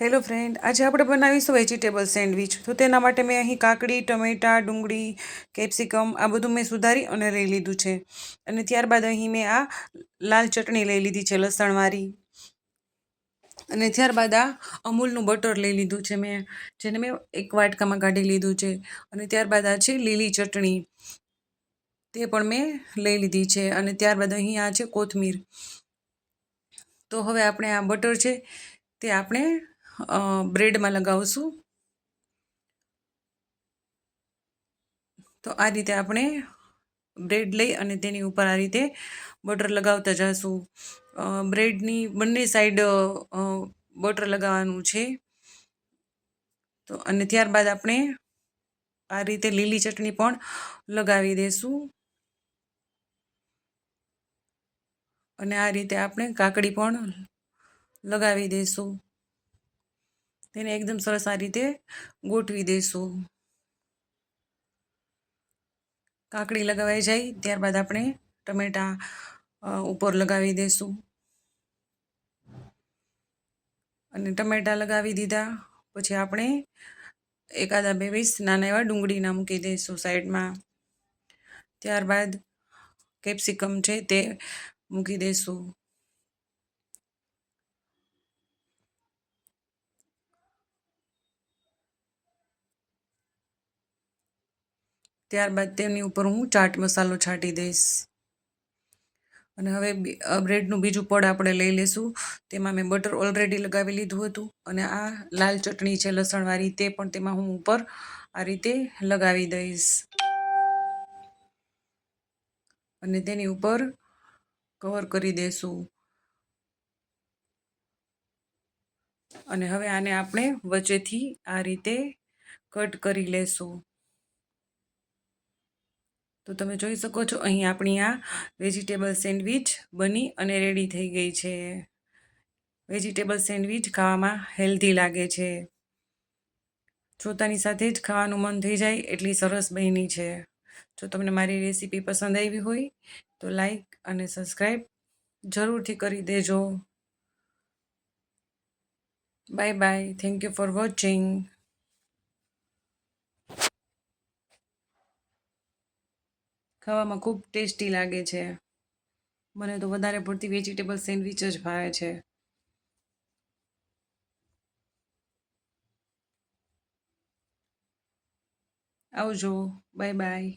Hello friend આજે આપણે બનાવીશું વેજીટેબલ સેન્ડવિચ તો તેના માટે મેં અહીં કાકડી, ટમેટાં, ડુંગળી કેપ્સિકમ આ બધું મેં સુધારી અને લઈ લીધું છે. અને ત્યારબાદ અહીં મેં આ લાલ ચટણી લઈ લીધી છે લસણવાળી અને ત્યારબાદ આ અમૂલનું બટર લઈ લીધું છે મેં, જેને મેં એક વાટકામાં કાઢી લીધું છે. અને ત્યારબાદ આ છે લીલી ચટણી. તે પણ મેં લઈ લીધી છે. અને ત્યારબાદ અહીં આ છે કોથમીર. તો હવે આપણે આ બટર છે તે આપણે બ્રેડમાં લગાવશું તો આ રીતે આપણે બ્રેડ લઈ અને તેની ઉપર આ રીતે બટર લગાવતા જઈશું બ્રેડની બંને સાઈડ બટર લગાવવાનું છે. તો અને ત્યારબાદ આપણે આ રીતે લીલી ચટણી પણ લગાવી દઈશું અને આ રીતે આપણે કાકડી પણ લગાવી દઈશું તેને એકદમ સરસ આ રીતે ગોઠવી દઈશું. કાકડી લગાવાઈ જાય, ત્યારબાદ આપણે ટમેટા ઉપર લગાવી દઈશું. અને ટમેટાં લગાવી દીધા, પછી આપણે એકાદા બે વીસ નાના એવા ડુંગળીના મૂકી દઈશું સાઈડમાં. ત્યારબાદ કેપ્સિકમ છે તે મૂકી દઈશું. ત્યારબાદ તેની ઉપર હું ચાટ મસાલો છાંટી દઈશ. અને હવે બ્રેડનું બીજું પડ આપણે લઈ લઈશું તેમાં મેં બટર ઓલરેડી લગાવી લીધું હતું અને આ લાલ ચટણી છે લસણવાળી, તે પણ તેમાં હું ઉપર આ રીતે લગાવી દઈશ. અને તેની ઉપર કવર કરી દઈશું અને હવે આને આપણે વચ્ચેથી આ રીતે કટ કરી લેશું. તો તમે જોઈ શકો છો, અહીં આપણી આ વેજીટેબલ સેન્ડવિચ બની અને રેડી થઈ ગઈ છે. વેજીટેબલ સેન્ડવિચ ખાવામાં હેલ્ધી લાગે છે. જોતાની સાથે જ ખાવાનું મન થઈ જાય એટલી સરસ બની છે. જો તમને મારી રેસીપી પસંદ આવી હોય તો લાઈક અને સબસ્ક્રાઈબ જરૂરથી કરી દેજો. Bye bye. Thank you for watching ખાવામાં ખૂબ ટેસ્ટી લાગે છે. મને તો વધારે પડતી વેજીટેબલ સેન્ડવિચ જ ભાવે છે. આવજો. Bye bye